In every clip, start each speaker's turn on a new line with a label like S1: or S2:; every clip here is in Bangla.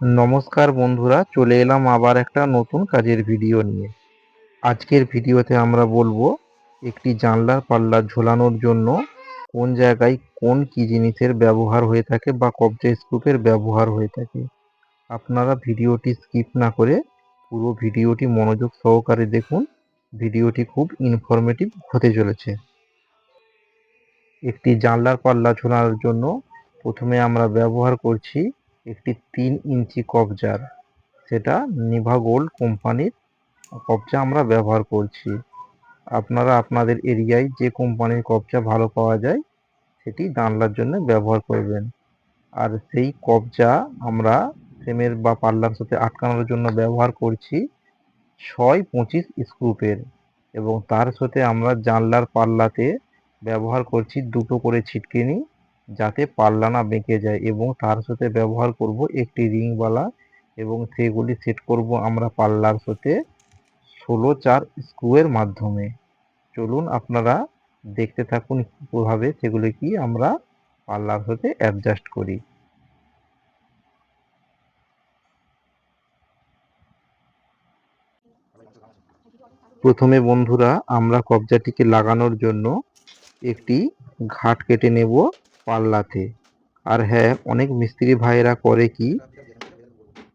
S1: নমস্কার বন্ধুরা, চলে এলাম আবার একটা নতুন কাজের ভিডিও নিয়ে। আজকের ভিডিওতে আমরা বলব, একটি জানলার পাল্লা ঝোলানোর জন্য কোন জায়গায় কোন কি জিনিসের ব্যবহার হয়ে থাকে বা কবজা স্কুপের ব্যবহার হয়ে থাকে। আপনারা ভিডিওটি স্কিপ না করে পুরো ভিডিওটি মনোযোগ সহকারে দেখুন ভিডিওটি খুব ইনফরমেটিভ হতে চলেছে। একটি জানলার পাল্লা ঝোলানোর জন্য প্রথমে আমরা ব্যবহার করছি একটি তিন ইঞ্চি কবজার সেটা নিভা গোল্ড কোম্পানির কবজা আমরা ব্যবহার করছি। আপনারা আপনাদের এরিয়ায় যে কোম্পানির কবজা ভালো পাওয়া যায়, সেটি জানলার জন্য ব্যবহার করবেন। আর সেই কবজা আমরা ফ্রেমের বা পাল্লার সাথে আটকানোর জন্য ব্যবহার করছি ছয় পঁচিশ স্ক্রুপের। এবং তার সাথে আমরা জানলার পাল্লাতে ব্যবহার করছি দুটো করে ছিটকিনি। যাতে পাল্লা না বেঁকে যায় এবং তার সাথে ব্যবহার করব একটি রিংওয়ালা এবং সেগুলি সেট করব আমরা পাল্লার সাথে ষোলো চার স্ক্রুয়ের মাধ্যমে। চলুন আপনারা দেখতে থাকুন কীভাবে সেগুলি কি আমরা পাল্লার সাথে অ্যাডজাস্ট করি। প্রথমে বন্ধুরা আমরা কবজাটিকে লাগানোর জন্য একটি ঘাট কেটে নেব। পাল্লাতে। আর হ্যাঁ অনেক মিস্ত্রি ভাইয়েরা করে কি,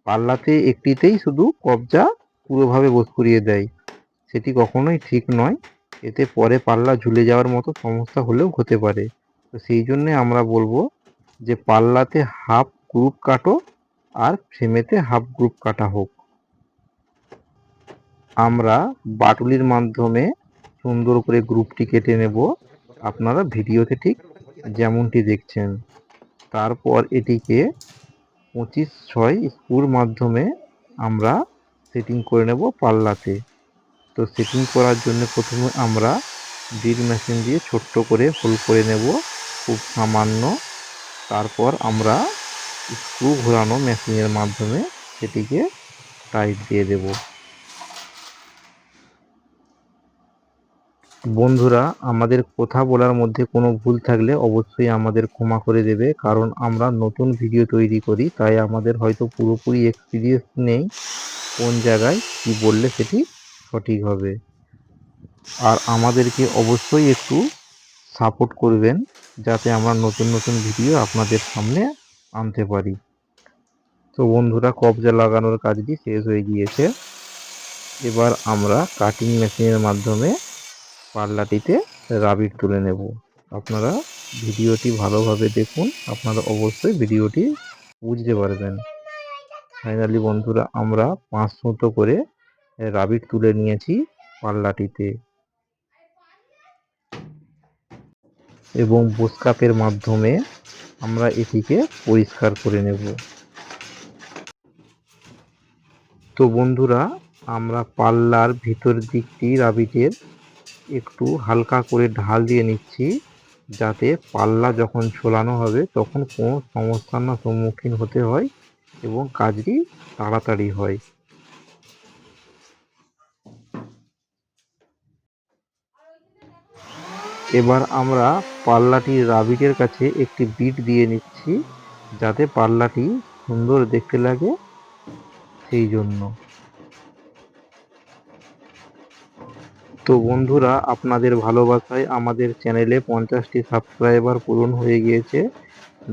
S1: পাল্লাতে একটিতেই শুধু কবজা পুরোভাবে বোধ করিয়ে দেয়। সেটি কখনোই ঠিক নয়। এতে পরে পাল্লা ঝুলে যাওয়ার মতো সমস্যা হলেও হতে পারে। তো সেই জন্যে আমরা বলব যে, পাল্লাতে হাফ গ্রুপ কাটো আর ফ্রেমেতে হাফ গ্রুপ কাটা হোক। আমরা বাটুলির মাধ্যমে সুন্দর করে গ্রুপটি কেটে নেব। আপনারা ভিডিওতে ঠিক যেমনটি দেখছেন, তারপর এটিকে পঁচিশ ছয় স্ক্রুর মাধ্যমে আমরা সেটিং করে নেব পাল্লাতে। তো সেটিং করার জন্য প্রথমে আমরা ড্রিল মেশিন দিয়ে ছোট্ট করে হোল করে নেব, খুব সামান্য। তারপর আমরা স্ক্রু ঘোরানো মেশিনের মাধ্যমে সেটিকে টাইট দিয়ে দেবো। বন্ধুরা, আমাদের কথা বলার মধ্যে কোনো ভুল থাকলে অবশ্যই আমাদের ক্ষমা করে দেবে, কারণ আমরা নতুন ভিডিও তৈরি করি, তাই আমাদের হয়তো পুরোপুরি এক্সপিরিয়েন্স নেই কোন জায়গায় কি বললে সেটি সঠিক হবে। আর আমাদেরকে অবশ্যই একটু সাপোর্ট করবেন, যাতে আমরা নতুন নতুন ভিডিও আপনাদের সামনে আনতে পারি। তো বন্ধুরা, কবজা লাগানোর কাজটি শেষ হয়ে গিয়েছে। এবার আমরা কাটিং মেশিনের মাধ্যমে পাল্লাটিতে রাবিট তুলে নেব। আপনারা ভিডিওটি ভালোভাবে দেখুন, আপনারা অবশ্যই ভিডিওটি বুঝতে পারবেন। ফাইনালি বন্ধুরা, আমরা পাঁচ মতো করে রাবিট তুলে নিয়েছি পাল্লাটিতে। এবং বোসকাপের মাধ্যমে আমরা এটিকে পরিষ্কার করে নেব। তো বন্ধুরা, আমরা পাল্লার ভিতর দিকটি রাবিটের একটু হালকা করে ঢাল দিয়ে নিচ্ছি, যাতে পাল্লা যখন ছোলানো হবে তখন কোনো সমস্যার না সম্মুখীন হতে হয় এবং কাজটি তাড়াতাড়ি হয়। এবার আমরা পাল্লাটির রাবিটের কাছে একটি বিট দিয়ে নিচ্ছি, যাতে পাল্লাটি সুন্দর দেখতে লাগে সেই জন্য। তো বন্ধুরা, আপনাদের ভালোবাসায় আমাদের চ্যানেলে পঞ্চাশটি সাবস্ক্রাইবার পূরণ হয়ে গিয়েছে।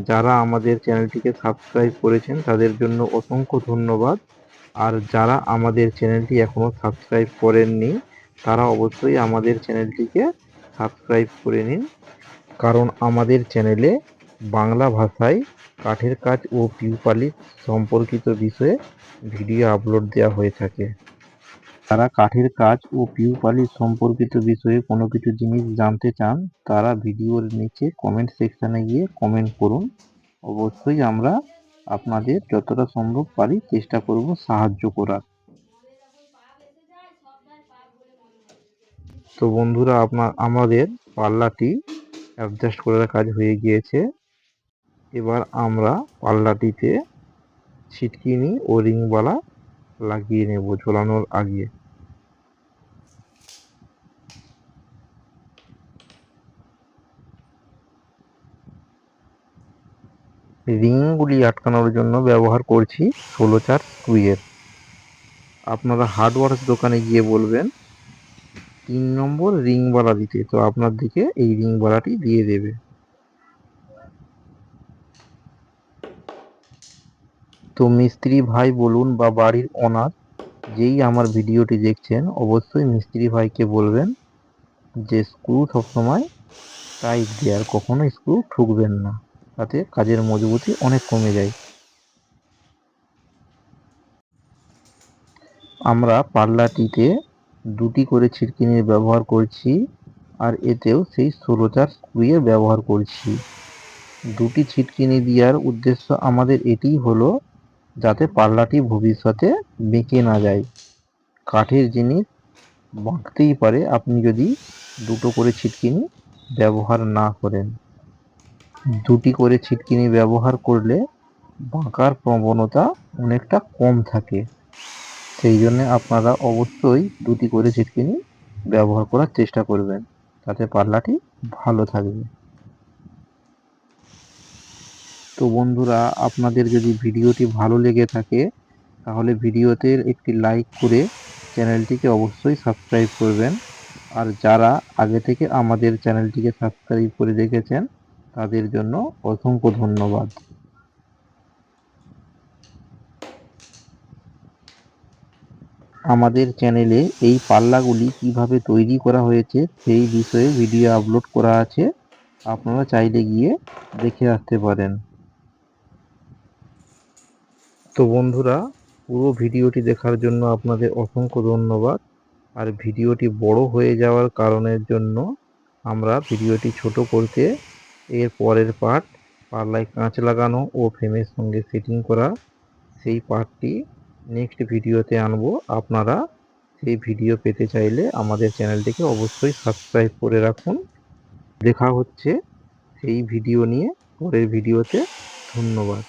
S1: যারা আমাদের চ্যানেলটিকে সাবস্ক্রাইব করেছেন, তাদের জন্য অসংখ্য ধন্যবাদ। আর যারা আমাদের চ্যানেলটি এখনও সাবস্ক্রাইব করেননি, তারা অবশ্যই আমাদের চ্যানেলটিকে সাবস্ক্রাইব করে নিন। কারণ আমাদের চ্যানেলে বাংলা ভাষায় কাঠের কাজ ও পিউপালি সম্পর্কিত বিষয়ে ভিডিও আপলোড দেওয়া হয়ে থাকে। যারা কাঠের কাজ ও পিউ পালিশ সম্পর্কিত বিষয়ে কোনো কিছু জিনিস জানতে চান, তারা ভিডিওর নিচে কমেন্ট সেকশানে গিয়ে কমেন্ট করুন। অবশ্যই আমরা আপনাদের যতটা সম্ভব পারি চেষ্টা করব সাহায্য করার। তো বন্ধুরা আপনার আমাদের পাল্লাটি অ্যাডজাস্ট করার কাজ হয়ে গিয়েছে। এবার আমরা পাল্লাটিতে ছিটকিনি ও রিংবালা লাগিয়ে নেব ঝোলানোর আগে। রিংগুলি আটকানোর জন্য ব্যবহার করছি ষোলো চার স্ক্রুয়ের আপনারা হার্ডওয়ার্স দোকানে গিয়ে বলবেন, তিন নম্বর রিংবালা দিতে। তো আপনার দিকে এই রিংবালাটি দিয়ে দেবে। তো মিস্ত্রি ভাই বলুন বা বাড়ির ওনার, যেই আমার ভিডিওটি দেখছেন, অবশ্যই মিস্ত্রি ভাইকে বলবেন যে, স্ক্রু সবসময় টাইট দেওয়ার, কখনো স্ক্রু ঠুকবেন না। তাতে কাজের মজবুতি অনেক কমে যায়। আমরা পাল্লাটিতে দুটি করে ছিটকিনির ব্যবহার করছি আর এতেও সেই ষোলো চার স্ক্রুয়ের ব্যবহার করছি। দুটি ছিটকিনি দেওয়ার উদ্দেশ্য আমাদের এটিই হলো যাতে পাল্লাটি ভবিষ্যতে বেঁকে না যায়। কাঠের জিনিস বাঁকতেই পারে আপনি যদি দুটো করে ছিটকিনি ব্যবহার না করেন। দুটি করে ছিটকিনি ব্যবহার করলে বাঁকার প্রবণতা অনেকটা কম থাকে। সেই জন্যে আপনারা অবশ্যই দুটি করে ছিটকিনি ব্যবহার করার চেষ্টা করবেন। তাতে পাল্লাটি ভালো থাকবে। তো বন্ধুরা, আপনাদের যদি ভিডিওটি ভালো লেগে থাকে, তাহলে ভিডিওতে একটি লাইক করে চ্যানেলটিকে অবশ্যই সাবস্ক্রাইব করবেন। আর যারা আগে থেকে আমাদের চ্যানেলটিকে সাবস্ক্রাইব করে রেখেছেন তাদের জন্য অসংখ্য ধন্যবাদ। আমাদের চ্যানেলে এই পাল্লাগুলি কীভাবে তৈরি করা হয়েছে সেই বিষয়ে ভিডিও আপলোড করা আছে। আপনারা চাইলে গিয়ে দেখে আসতে পারেন। তো বন্ধুরা, পুরো ভিডিওটি দেখার জন্য আপনাদের অসংখ্য ধন্যবাদ। আর ভিডিওটি বড় হয়ে যাওয়ার কারণের জন্য আমরা ভিডিওটি ছোট করতে এর পরের পার্ট পাল্লায় কাঁচ লাগানো ও ফ্রেমের সঙ্গে সেটিং করা, সেই পার্টটি নেক্সট ভিডিওতে আনব। আপনারা সেই ভিডিও পেতে চাইলে আমাদের চ্যানেলটিকে অবশ্যই সাবস্ক্রাইব করে রাখুন। দেখা হচ্ছে সেই ভিডিও নিয়ে, পরের ভিডিওতে ধন্যবাদ।